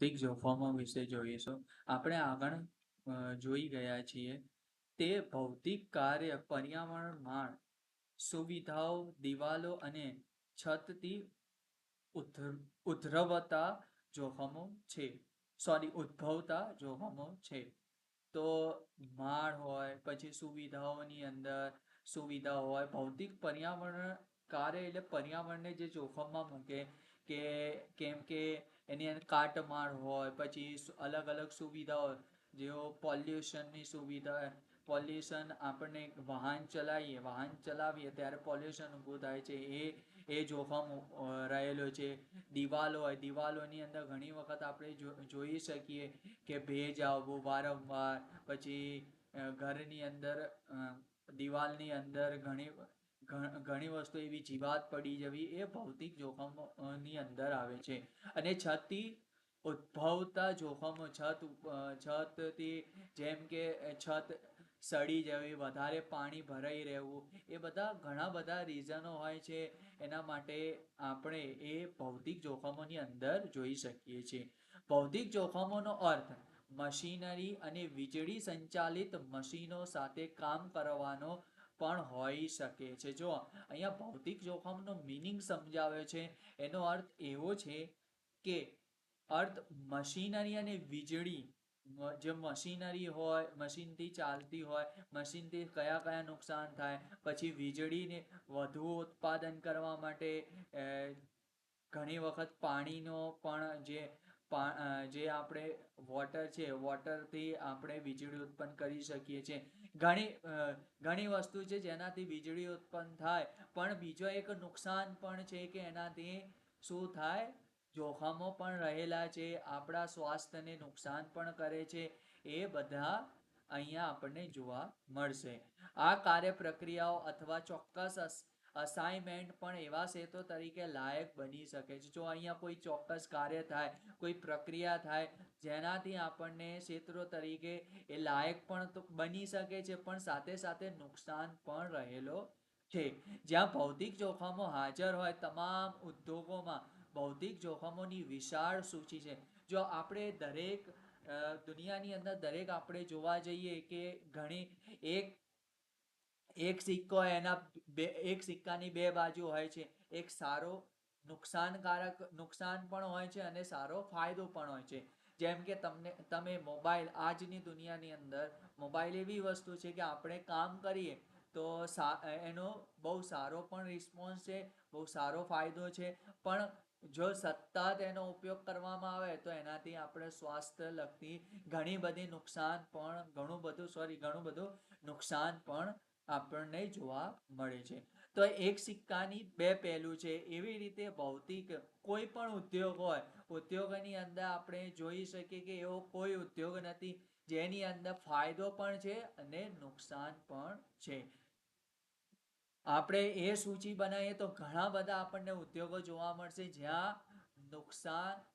ભૌતિક જોખમો વિશે જોઈશું. આપણે આગળ જોઈ ગયા છીએ તે ભૌતિક કાર્ય, પર્યાવરણ, માળ, સુવિધાઓ, દિવાલો અને છતથી ઉદ્ભવતા જોખમો છે. સોરી ઉદ્ભવતા જોખમો છે. તો માળ હોય, પછી સુવિધાઓની અંદર સુવિધા હોય, ભૌતિક પર્યાવરણ કાર્ય એટલે પર્યાવરણને જે જોખમમાં મૂકે કે, કેમ કે એની અંદર કાટમાળ હોય, પછી અલગ અલગ સુવિધાઓ જેઓ પોલ્યુશનની સુવિધા પોલ્યુશન આપણને વાહન ચલાવીએ વાહન ચલાવીએ ત્યારે પોલ્યુશન ઊભું થાય છે. એ એ જોખમ રહેલો છે. દિવાલો હોય, દિવાલોની અંદર ઘણી વખત આપણે જોઈ શકીએ કે ભેજ આવવું વારંવાર. પછી ઘરની અંદર દિવાલની અંદર ઘણી ઘણી વસ્તુ એવી જીવાત પડી જવી એ ભૌતિક જોખમોની અંદર આવે છે. અને છતથી ઉદ્ભવતા જોખમો, છત છતથી જેમ કે છત સડી જવી, વધારે પાણી ભરાઈ રહેવું, એ બધા ઘણા બધા રીઝનો હોય છે. એના માટે આપણે એ ભૌતિક જોખમોની અંદર જોઈ શકીએ છીએ. ભૌતિક જોખમોનો અર્થ મશીનરી અને વીજળી સંચાલિત મશીનો સાથે કામ કરવાનો પણ હોઈ શકે છે. જો અહીંયા ભૌતિક જોખમનો મિનિંગ સમજાવ્યો છે, એનો અર્થ એવો છે કે અર્થ મશીનરી અને વીજળી, જે મશીનરી હોય, મશીનથી ચાલતી હોય, મશીનથી કયા કયા નુકસાન થાય, પછી વીજળીને વધુ ઉત્પાદન કરવા માટે ઘણી વખત પાણીનો પણ જે જે આપણે વોટર છે વોટરથી આપણે વીજળી ઉત્પન્ન કરી શકીએ છીએ. ઘણી ઘણી વસ્તુ છે જેનાથી વીજળી ઉત્પન્ન થાય, પણ બીજો એક નુકસાન પણ છે કે એનાથી શું થાય? જોખમો પણ રહેલા છે, આપણા સ્વાસ્થ્યને નુકસાન પણ કરે છે, એ બધા અહીંયા આપણને જોવા મળશે. આ કાર્ય પ્રક્રિયાઓ અથવા ચોક્કસ અસાઇનમેન્ટ પણ એવા સેતો તરીકે લાયક બની શકે છે. જો અહીંયા કોઈ ચોક્કસ કાર્ય થાય, કોઈ પ્રક્રિયા થાય, જેનાથી આપણને ક્ષેત્રો તરીકે એ લાયક પણ બની શકે છે, પણ સાથે સાથે નુકસાન પણ રહેલો છે. જ્યાં ભૌતિક જોખમો હાજર હોય, તમામ ઉદ્યોગોમાં ભૌતિક જોખમોની વિશાળ સૂચિ છે. જો આપણે દરેક દુનિયાની અંદર દરેક આપણે જોવા જઈએ કે ઘણી, એક એક સિક્કો એના બે, એક સિક્કાની બે બાજુ હોય છે. એક સારો નુકસાનકારક નુકસાન પણ હોય છે અને સારો ફાયદો પણ હોય છે. જેમ કે તમને, તમે મોબાઈલ, આજની દુનિયાની અંદર મોબાઈલ એવી વસ્તુ છે કે આપણે કામ કરીએ તો એનો બહુ સારો પણ રિસ્પોન્સ છે, બહુ સારો ફાયદો છે. પણ જો સતત એનો ઉપયોગ કરવામાં આવે તો એનાથી આપણે સ્વાસ્થ્ય લગતી ઘણી બધી નુકસાન પણ, ઘણું બધું સોરી ઘણું બધું નુકસાન પણ આપણને જોવા મળે છે. તો એક સિક્કાની બે પહેલું છે, એવી રીતે ભૌતિક કોઈ પણ ઉદ્યોગ હોય, ઉદ્યોગની અંદર આપણે જોઈ શકીએ કે એવો કોઈ ઉદ્યોગ નથી, જેની અંદર ફાયદો પણ છે અને નુકસાન પણ છે. આપણે એ સૂચિ બનાવીએ તો ઘણા બધા આપણને ઉદ્યોગો જોવા મળશે જ્યાં નુકસાન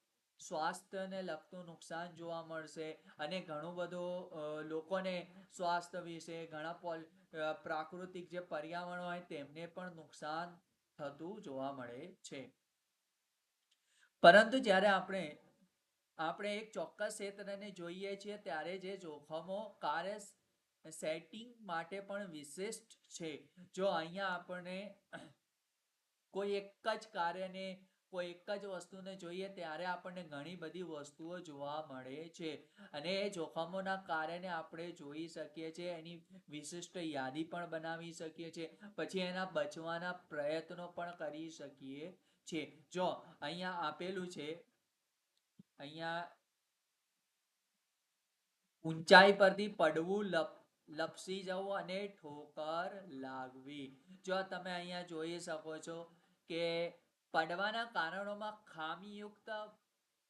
સ્વાસ્થ્યને લગતું નુકસાન જોવા મળશે અને ઘણું બધું લોકોને સ્વાસ્થ્ય વિશે ઘણા પોલ પ્રાકૃતિક જે પર્યાવરણ હોય તેમને પણ નુકસાન થતું જોવા મળે છે. પરંતુ જ્યારે આપણે આપણે એક ચોક્કસ ક્ષેત્રને જોઈએ છીએ ત્યારે જે જોખમો કાર્ય સેટિંગ માટે પણ વિશિષ્ટ છે. જો અહીંયા આપણને કોઈ એક જ કાર્યને કોઈ એક જ વસ્તુને જોઈએ ત્યારે આપણને ઘણી બધી વસ્તુઓ જોવા મળે છે. અને એ જોખમોના કારણે આપણે જોઈ શકીએ છીએ, એની વિશિષ્ટ યાદી પણ બનાવી શકીએ છીએ, પછી એના બચવાના પ્રયત્નો પણ કરી શકીએ છીએ. જો અહીંયા આપેલું છે, અહીંયા ઊંચાઈ પરથી પડવું લપ, લપસી જવું અને ઠોકર લાગવી. જો તમે અહીંયા જોઈ શકો છો કે પડવાના કારણોમાં ખામીયુક્ત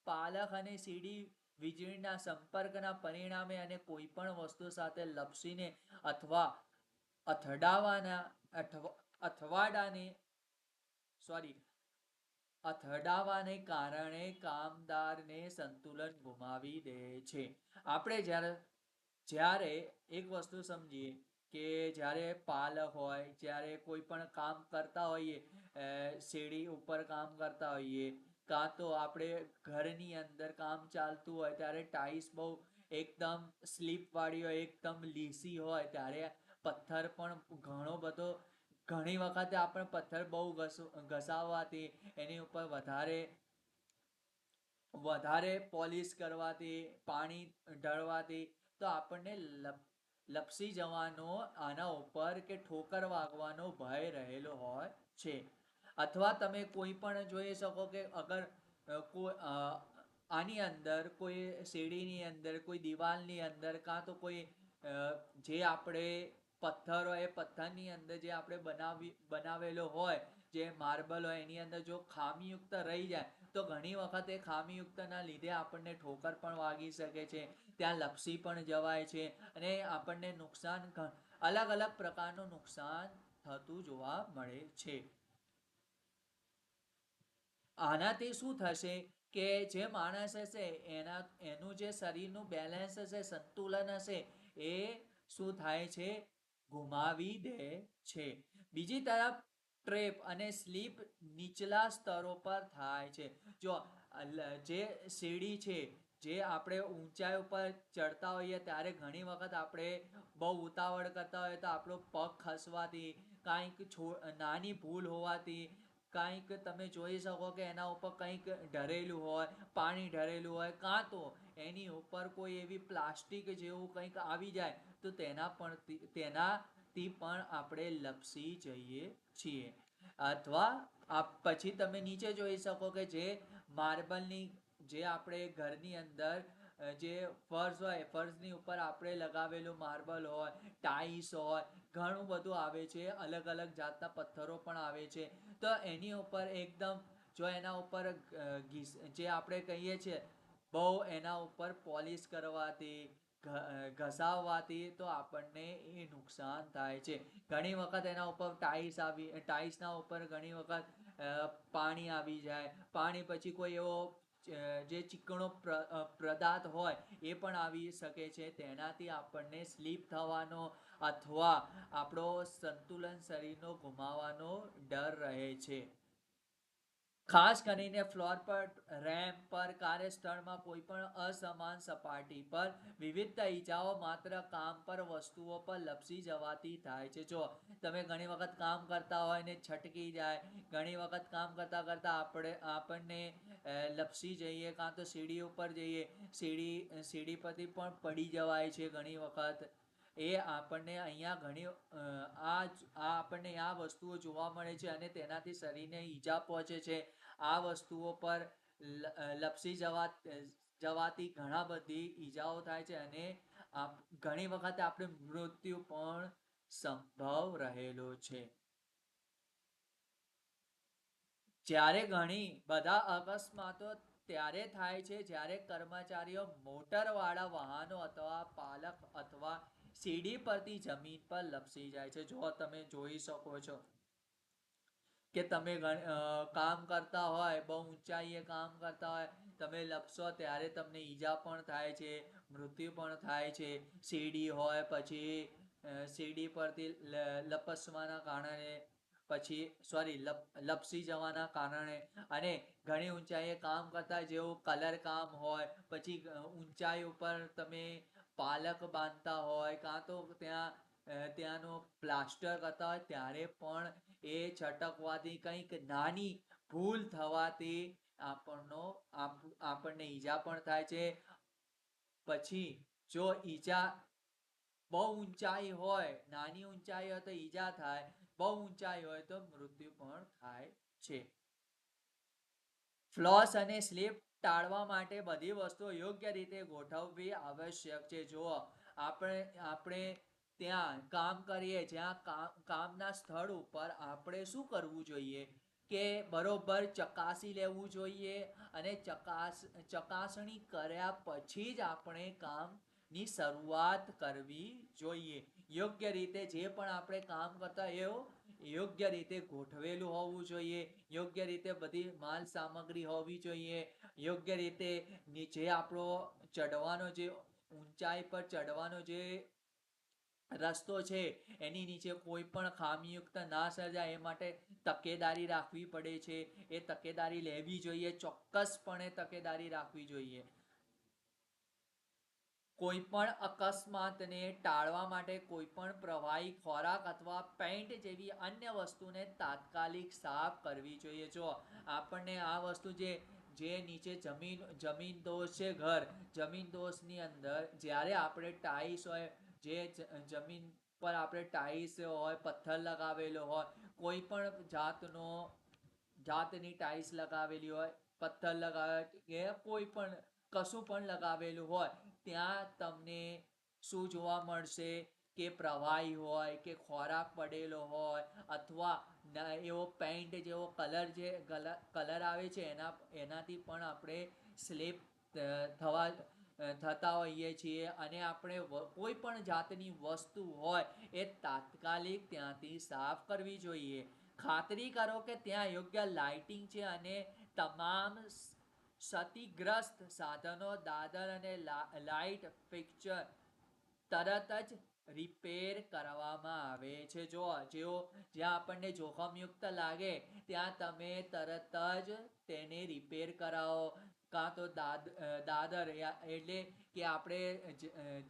પાલખ અને સીડી વીજળીના સંપર્કના પરિણામે અને કોઈ પણ વસ્તુ સાથે લપસીને અથવા અથડાવાના અથવાડાને સોરી અથડાવાને કારણે કામદારને સંતુલન ગુમાવી દે છે. આપણે જ્યારે જ્યારે એક વસ્તુ સમજીએ કે જ્યારે પાલક હોય, જ્યારે કોઈ પણ કામ કરતા હોઈએ સીડી ઉપર કામ કરતા હોઈએ, કાં તો આપણે ઘરની અંદર કામ ચાલતું હોય, ત્યારે ટાઈસ બહુ એકદમ સ્લીપવાળી હોય, એકદમ લીસી હોય, ત્યારે પથ્થર પણ ઘણો બધો, ઘણી વખતે આપણે પથ્થર બહુ ઘસ ઘસાવવાથી એની ઉપર વધારે વધારે પોલિશ કરવાથી, પાણી ઢળવાથી તો આપણને લપસી જવાનો આના ઉપર કે ઠોકર વાગવાનો ભય રહેલો હોય છે. અથવા તમે કોઈ પણ જોઈ શકો કે અગર કોઈ આની અંદર કોઈ સીડીની અંદર, કોઈ દિવાલની અંદર કાં તો કોઈ જે આપણે પથ્થર હોય એ પથ્થરની અંદર જે આપણે બનાવી, બનાવેલો હોય, જે માર્બલ હોય એની અંદર જો ખામીયુક્ત રહી જાય તો ઘણી વખત ખામીયુક્તના લીધે આપણને ઠોકર પણ વાગી શકે છે, ત્યાં લપસી પણ જવાય છે અને આપણને નુકસાન અલગ અલગ પ્રકારનું નુકસાન થતું જોવા મળે છે. આનાથી શું થશે કે જે માણસ હશે, એના, એનું જે શરીરનું બેલેન્સ હશે, સંતુલન હશે, એ શું થાય છે? ગુમાવી દે છે. બીજી તરફ ટ્રેપ અને સ્લીપ નીચલા સ્તરો પર થાય છે. જો જે સીડી છે, જે આપણે ઊંચાઈ ઉપર ચડતા હોઈએ ત્યારે ઘણી વખત આપણે બહુ ઉતાવળ કરતા હોઈએ તો આપણો પગ ખસવાથી, કાંઈક છો, નાની ભૂલ હોવાથી, કાંઈક તમે જોઈ શકો કે એના ઉપર કંઈક ઢરેલું હોય, પાણી ઢરેલું હોય, કાં તો એની ઉપર કોઈ એવી પ્લાસ્ટિક જેવું કંઈક આવી જાય, તો તેના પણ તી- તેનાથી પણ આપણે લપસી જઈએ છીએ. અથવા પછી તમે નીચે જોઈ શકો કે જે માર્બલની, જે આપણે ઘરની અંદર જે ફર્શ હોય ફર્શની ઉપર આપણે લગાવેલું માર્બલ હોય ટાઈસ હોય, ઘણું બધું આવે છે. અલગ અલગ જાતના પથ્થરો પણ આવે છે. તો એની ઉપર એકદમ, જો એના ઉપર જે આપણે કહીએ છીએ, બહુ એના ઉપર પોલિશ કરવાથી ઘસાવવાથી તો આપણને એ નુકસાન થાય છે. ઘણી વખત એના ઉપર ટાઈસ આવી ટાઈસના ઉપર ઘણી વખત પાણી આવી જાય. પાણી પછી કોઈ એવો જે ચીકણો પ્ર- અ, પદાર્થ હોય એ પણ આવી શકે છે. તેનાથી આપણને સ્લીપ થવાનો અથવા આપણો સંતુલન શરીરનો ગુમાવવાનો ડર રહે છે. ખાસ કરીને ફ્લોર પર રેમ્પ પર, કાર્યસ્થળમાં કોઈ પણ અસમાન સપાટી પર વિવિધ ઈજાઓ માત્ર કામ પર, વસ્તુઓ પર લપસી જવાથી થાય છે. જો તમે ઘણી વખત કામ કરતા હોય ને છટકી જાય, ઘણી વખત કામ કરતા કરતા આપણે, આપણને લપસી જઈએ કાં તો સીડી ઉપર જઈએ, સીડી સીડી પરથી પણ પડી જવાય છે ઘણી વખત. એ આપણને અહીંયા ઘણી આ આ આપણને આ વસ્તુઓ જોવા મળે છે અને તેનાથી શરીરને ઈજા પહોંચે છે. આ વસ્તુઓ પર લપસી જવા જવાથી ઘણા બધી ઈજાઓ થાય છે અને ઘણી વખત આપણે મૃત્યુ પણ સંભવ રહેલો છે. જ્યારે ઘણી, બધા અકસ્માતો ત્યારે થાય છે જ્યારે કર્મચારીઓ મોટર વાળા વાહનો અથવા પાલક અથવા સીડી પરથી જમીન પર લપસી જાય છે. જો તમે જોઈ શકો છો કે તમે કામ કરતા હોય, બહુ ઊંચાઈએ કામ કરતા હોય, તમે લપસો ત્યારે તમને ઈજા પણ થાય છે, મૃત્યુ પણ થાય છે. સીડી હોય પછી સીડી પરથી લપસવાના કારણે પછી, સોરી લપસી જવાના કારણે અને ઘણી ઊંચાઈએ કામ કરતા જેવું કલર કામ હોય, પછી ઊંચાઈ ઉપર તમે પાલક બાંધતા હોય કાં તો ત્યાં ત્યાંનો પ્લાસ્ટર કરતા હોય, ત્યારે પણ એ છટકવાથી કંઈક નાની ભૂલ થવાથી આપણનો આપણને ઈજા પણ થાય છે. પછી જો ઈજા બહુ ઊંચાઈ હોય, નાની ઊંચાઈ હોય તો ઈજા થાય, બહુ ઊંચાઈ હોય તો મૃત્યુ પણ થાય છે. ફ્લોસ અને સ્લીપ ટાળવા માટે બધી વસ્તુઓ યોગ્ય રીતે ગોઠવવી આવશ્યક છે. જો આપણે આપણે ત્યાં કામ કરીએ, જ્યાં કામ, કામના સ્થળ ઉપર આપણે શું કરવું જોઈએ? કે બરોબર ચકાસી લેવું જોઈએ અને ચકાસ, ચકાસણી કર્યા પછી જ આપણે કામની શરૂઆત કરવી જોઈએ. યોગ્ય રીતે જે પણ આપણે કામ કરતા એવું યોગ્ય રીતે ગોઠવેલું હોવું જોઈએ, યોગ્ય રીતે બધી માલ સામગ્રી હોવી જોઈએ, યોગ્ય રીતે નીચે આપણો ચડવાનો જે ઊંચાઈ પર ચડવાનો જે રસ્તો છે, એની નીચે કોઈ પણ ખામીયુક્ત ના સર્જાય, એ માટે તકેદારી રાખવી પડે છે. એ તકેદારી લેવી જોઈએ, ચોક્કસપણે તકેદારી રાખવી જોઈએ. કોઈ પણ અકસ્માતને ટાળવા માટે કોઈ પણ પ્રવાહી ખોરાક અથવા પેન્ટ જેવી અન્ય વસ્તુને તાત્કાલિક સાફ કરવી જોઈએ. જો આપણને આ વસ્તુ જે જે નીચે જમીન જમીન દોષ છે ઘર, જમીન દોષની અંદર જ્યારે આપણે ટાઈસ હોય, જે જમીન પર આપણે ટાઈસ હોય, પથ્થર લગાવેલો હોય કોઈ પણ જાતનો, જાતની ટાઈસ લગાવેલી હોય, પથ્થર લગાવે કે કોઈ પણ, કશું પણ લગાવેલું હોય ત્યાં તમને શું જોવા મળશે? કે પ્રવાહી હોય, કે ખોરાક પડેલો હોય, અથવા એવો પેન્ટ જેવો કલર જે કલર આવે છે, એના, એનાથી પણ આપણે સ્લીપ થવા થતા હોઈએ છીએ. અને આપણે કોઈ પણ જાતની વસ્તુ હોય, એ તાત્કાલિક ત્યાંથી સાફ કરવી જોઈએ. ખાતરી કરો કે ત્યાં યોગ્ય લાઇટિંગ છે અને તમામ ક્ષતિગ્રસ્ત સાધનો, દાદર અને લાઇટ ફિક્ચર તરત જ રિપેર કરવામાં આવે છે. જો જેઓ, જ્યાં આપણને જોખમયુક્ત લાગે, ત્યાં તમે તરત જ તેને રિપેર કરાવો. કાં તો દાદર એટલે કે આપણે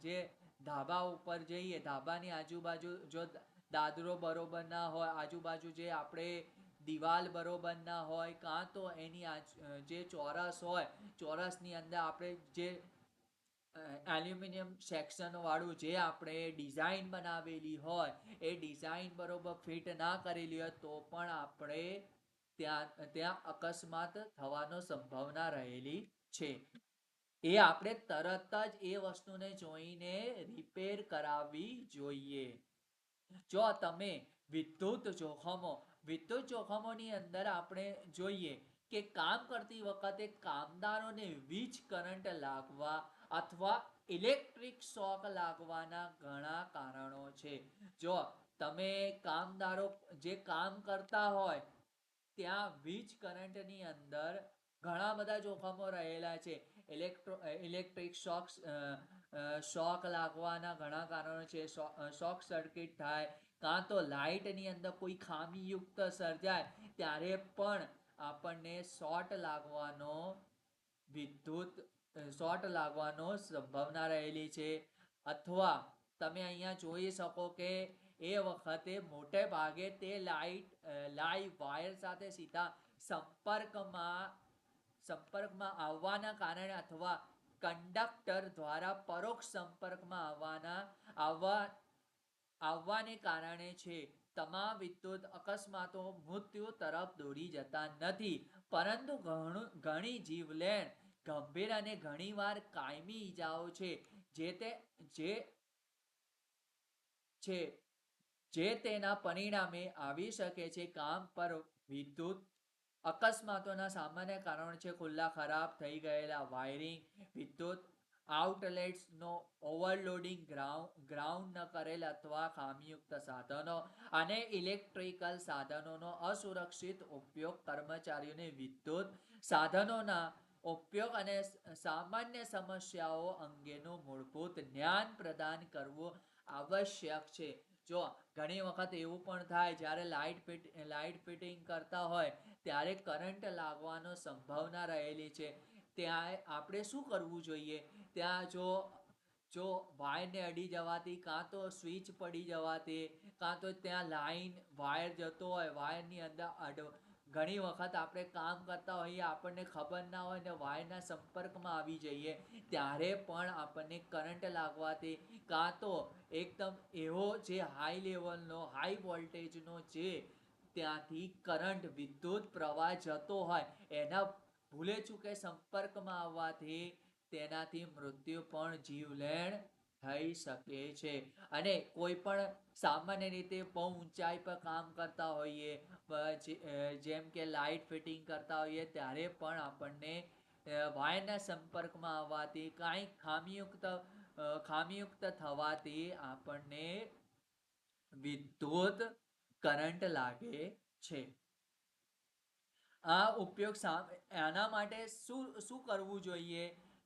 જે ધાબા ઉપર જઈએ, ધાબાની આજુબાજુ જો દાદરો બરોબર ના હોય, આજુબાજુ જે આપણે દિવાલ બરોબર ના હોય, કાં તો એની જે ચોરસ હોય, ચોરસની અંદર આપણે જે એલ્યુમિનિયમ સેક્શનવાળું જે આપણે ડિઝાઇન બનાવેલી હોય, એ ડિઝાઇન બરોબર ફિટ ના કરેલી હોય, તો પણ આપણે ત્યાં ત્યાં અકસ્માત થવાનો સંભાવના રહેલી છે. એ આપણે તરત જ એ વસ્તુને જોઈને રિપેર કરાવવી જોઈએ. જો તમે વિદ્યુત જોખમો વિદ્યુત જોખમોની અંદર આપણે જોઈએ કે કામ કરતી વખતે કામદારોને વીજ કરંટ લાગવા અથવા ઇલેક્ટ્રિક શોક લાગવાના ઘણા કારણો છે. જો તમે કામદારો જે કામ કરતા હોય, ત્યાં વીજ કરંટની અંદર ઘણા બધા જોખમો રહેલા છે. ઇલેક્ટ્રો ઇલેક્ટ્રિક શોક શોક લાગવાના ઘણા કારણો છે. શોક સર્કિટ થાય કાં તો લાઇટની અંદર કોઈ ખામીયુક્ત સર્જાય, ત્યારે પણ આપણને શોર્ટ લાગવાનો વિદ્યુત, શોર્ટ લાગવાનો સંભાવના રહેલી છે. અથવા તમે અહીંયા જોઈ શકો કે એ વખતે મોટે ભાગે તે લાઇટ લાઈવ વાયર સાથે સીધા સંપર્કમાં સંપર્કમાં આવવાના કારણે અથવા કંડક્ટર દ્વારા પરોક્ષ સંપર્કમાં આવવાના, આવવા આવવાને કારણે છે. તમામ વિદ્યુત અકસ્માતો મૃત્યુ તરફ દોરી જતા નથી. પરંતુ ઘણી જીવલેણ, ગંભીર અને ઘણીવાર કાયમી ઈજાઓ છે. જે તે, જે, છે. જે તેના પરિણામે આવી શકે છે. કામ પર વિદ્યુત અકસ્માતોના સામાન્ય કારણો છે. ખુલ્લા ખરાબ થઈ ગયેલા વાયરિંગ, વિદ્યુત આઉટલેટ્સનો ઓવરલોડિંગ ગ્રાઉન્ડ ન કરેલ અથવા ખામીયુક્ત સાધનો અને ઇલેક્ટ્રિકલ સાધનોનો અસુરક્ષિત ઉપયોગ કર્મચારીઓને વિદ્યુત સાધનોના ઉપયોગ અને સામાન્ય સમસ્યાઓ અંગેનું મૂળભૂત જ્ઞાન પ્રદાન કરવું આવશ્યક છે. જો ઘણી વખત એવું પણ થાય જ્યારે લાઇટ ફિટ, લાઇટ ફિટિંગ કરતા હોય ત્યારે કરંટ લાગવાનો સંભાવના રહેલી છે. ત્યાં આપણે શું કરવું જોઈએ? ત્યાં જો જો વાયરને અડી જવાથી કાં તો સ્વિચ પડી જવાથી, કાં તો ત્યાં લાઈન, વાયર જતો હોય, વાયરની અંદર અડ, ઘણી વખત આપણે કામ કરતા હોઈએ, આપણને ખબર ના હોય ને વાયરના સંપર્કમાં આવી જઈએ, ત્યારે પણ આપણને કરંટ લાગવાથી કાં તો એકદમ એવો જે હાઈ લેવલનો હાઈ વોલ્ટેજનો જે ત્યાંથી કરંટ, વિદ્યુત પ્રવાહ જતો હોય, એના ભૂલે ચૂકે સંપર્કમાં આવવાથી તેનાથી મૃત્યુ પણ જીવલેણ થઈ શકે છે. અને કોઈ પણ સામાન્ય રીતે બહુ ઊંચાઈ પર કામ કરતા હોઈએ જેમ કે લાઇટ ફિટિંગ કરતા હોઈએ, ત્યારે પણ આપણને વાયરના સંપર્કમાં આવવાથી કાંઈ ખામીયુક્ત ખામીયુક્ત થવાથી આપણને વિદ્યુત કરંટ લાગે છે. આ ઉપયોગ એના માટે શું શું કરવું જોઈએ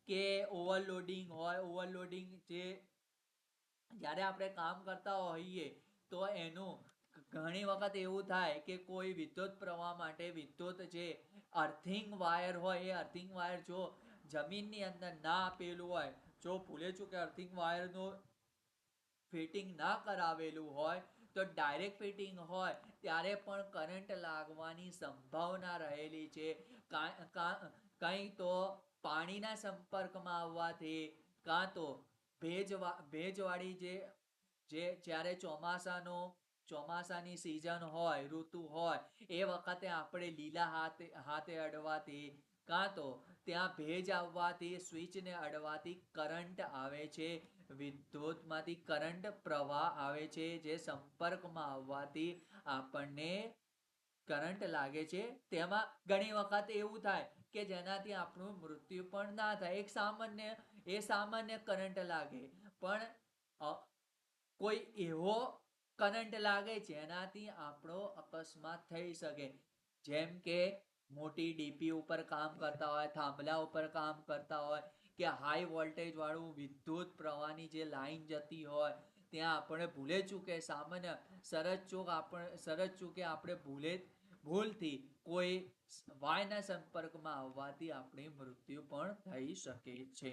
કે ઓવરલોડિંગ હોય, ઓવરલોડિંગ જે જ્યારે આપણે કામ કરતા હોઈએ તો એનું ઘણી વખત એવું થાય કે કોઈ વિદ્યુત પ્રવાહ માટે વિદ્યુત જે અર્થિંગ વાયર હોય, એ અર્થિંગ વાયર જો જમીનની અંદર ના આપેલું હોય, જો ભૂલે ચૂકે અર્થિંગ વાયરનું ફિટિંગ ના કરાવેલું હોય, તો ડાયરેક્ટ ફિટિંગ હોય ત્યારે પણ કરંટ લાગવાની સંભાવના રહેલી છે. કંઈ તો પાણીના સંપર્કમાં આવવાથી, કાં તો ભેજવા, ભેજવાળી જે જે જ્યારે ચોમાસાનો, ચોમાસાની સિઝન હોય, ઋતુ હોય, એ વખતે આપણે લીલા હાથે હાથે અડવાથી, કાં તો ત્યાં ભેજ આવવાથી સ્વિચને અડવાથી કરંટ આવે છે. વિદ્યુતમાંથી કરંટ પ્રવાહ આવે છે, જે સંપર્કમાં આવવાથી આપણને કરંટ લાગે છે. તેમાં ઘણી વખત એવું થાય કે જેનાથી આપણું મૃત્યુ પણ ના થાય. એક સામાન્ય, એ સામાન્ય કરંટ લાગે, પણ કોઈ એવો કરંટ લાગે જેનાથી આપણો અકસ્માત થઈ શકે. જેમ કે મોટી ડીપી ઉપર કામ કરતા હોય, થાંભલા ઉપર કામ કરતા હોય કે હાઈ વોલ્ટેજ વાળું વિદ્યુત પ્રવાહની જે લાઈન જતી હોય, ત્યાં આપણે ભૂલે ચૂકે, સામાન્ય સરજ ચૂક આપણે સરજ ચૂકે આપણે ભૂલે ભૂલથી કોઈ વાયના સંપર્કમાં આવવાથી આપણી મૃત્યુ પણ થઈ શકે છે.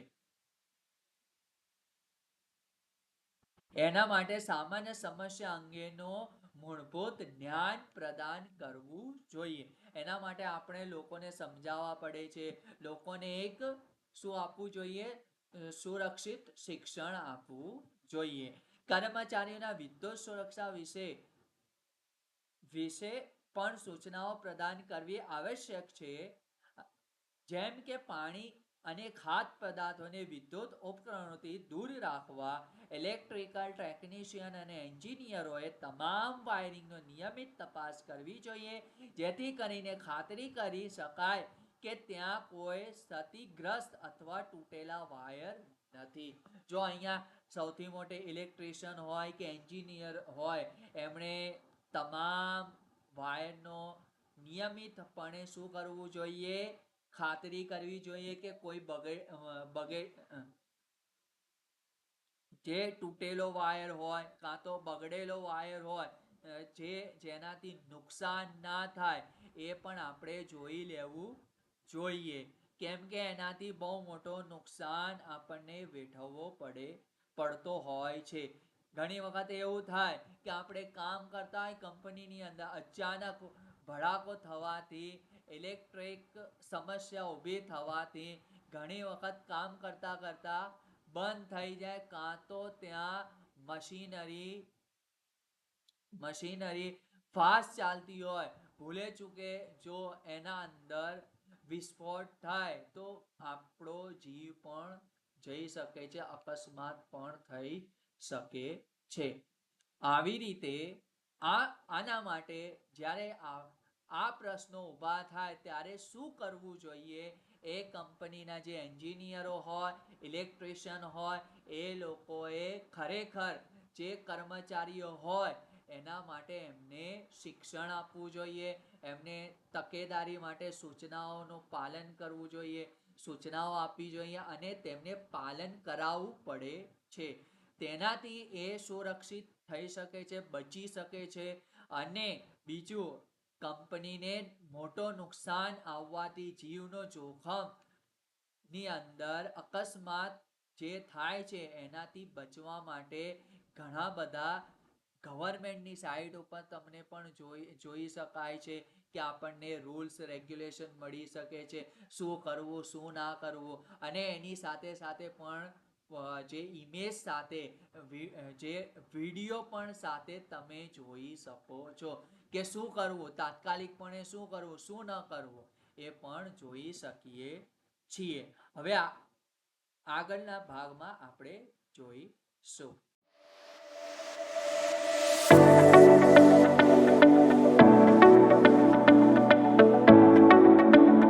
એના માટે સામાન્ય સમસ્યા અંગેનો મૂળભૂત જ્ઞાન પ્રદાન કરવું જોઈએ. એના માટે આપણે લોકોને સમજાવવા પડે છે. લોકોને એક શું આપવું જોઈએ? સુરક્ષિત શિક્ષણ આપવું જોઈએ. કર્મચારીઓના વિદ્યુત સુરક્ષા વિશે વિશે પણ સૂચનાઓ પ્રદાન કરવી આવશ્યક છે. જેમ કે પાણી અને ખાદ્ય પદાર્થોને વિદ્યુત ઉપકરણોથી દૂર રાખવા, ઇલેક્ટ્રિકલ ટેકનિશિયન અને એન્જિનિયરોએ તમામ વાયરિંગનો નિયમિત તપાસ કરવી જોઈએ, જેથી કરીને ખાતરી કરી શકાય કે ત્યાં કોઈ ક્ષતિગ્રસ્ત અથવા તૂટેલા વાયર નથી. જો અહીંયા સૌથી મોટે ઇલેક્ટ્રિશિયન હોય કે એન્જિનિયર હોય, એમણે તમામ વાયરનો નિયમિતપણે શું કરવું જોઈએ? ખાતરી કરવી જોઈએ કે કોઈ બગે બગે, જે તૂટેલો વાયર હોય કાં તો બગડેલો વાયર હોય, જે જેનાથી નુકસાન ના થાય, એ પણ આપણે જોઈ લેવું જોઈએ. કેમ કે એનાથી બહુ મોટો નુકસાન આપણને વેઠવવો પડે, પડતો હોય છે. ઘણી વખત એવું થાય કે આપણે કામ કરતા હોય કંપનીની અંદર અચાનક ભડાકો થવાથી, ઇલેક્ટ્રિક સમસ્યા ઊભી થવાથી ઘણી વખત કામ કરતા કરતા બંધ થઈ જાય, કાં તો ત્યાં મશીનરી મશીનરી ફાસ્ટ ચાલતી હોય. ભૂલે ચૂકે જો એના અંદર વિસ્ફોટ થાય તો આપણો જીવ પણ જઈ શકે છે, અકસ્માત પણ થઈ શકે છે. આવી રીતે આ, આના માટે જ્યારે આ આ પ્રશ્નો ઊભા થાય ત્યારે શું કરવું જોઈએ? એ કંપનીના જે એન્જિનિયરો હોય, ઇલેક્ટ્રિશિયન હોય, એ લોકોએ ખરેખર જે કર્મચારીઓ હોય એના માટે એમને શિક્ષણ આપવું જોઈએ, એમને તકેદારી માટે સૂચનાઓનું પાલન કરવું જોઈએ, સૂચનાઓ આપવી જોઈએ અને તેમને પાલન કરાવવું પડે છે. તેનાથી એ સુરક્ષિત થઈ શકે છે, બચી શકે છે અને બીજું, કંપનીને મોટો નુકસાન આવવાથી જીવનો જોખમની અંદર અકસ્માત જે થાય છે એનાથી બચવા માટે ઘણા બધા ગવર્મેન્ટની સાઇટ ઉપર તમને પણ જોઈ જોઈ શકાય છે કે આપણને રૂલ્સ રેગ્યુલેશન મળી શકે છે, શું કરવું, શું ના કરવું. અને એની સાથે સાથે પણ જે ઇમેજ સાથે જે વીડિયો પણ સાથે તમે જોઈ શકો છો કે શું કરવું, તાત્કાલિકપણે શું કરવું, શું ન કરવું, એ પણ જોઈ શકીએ છીએ. હવે આગળના ભાગમાં આપણે જોઈશું.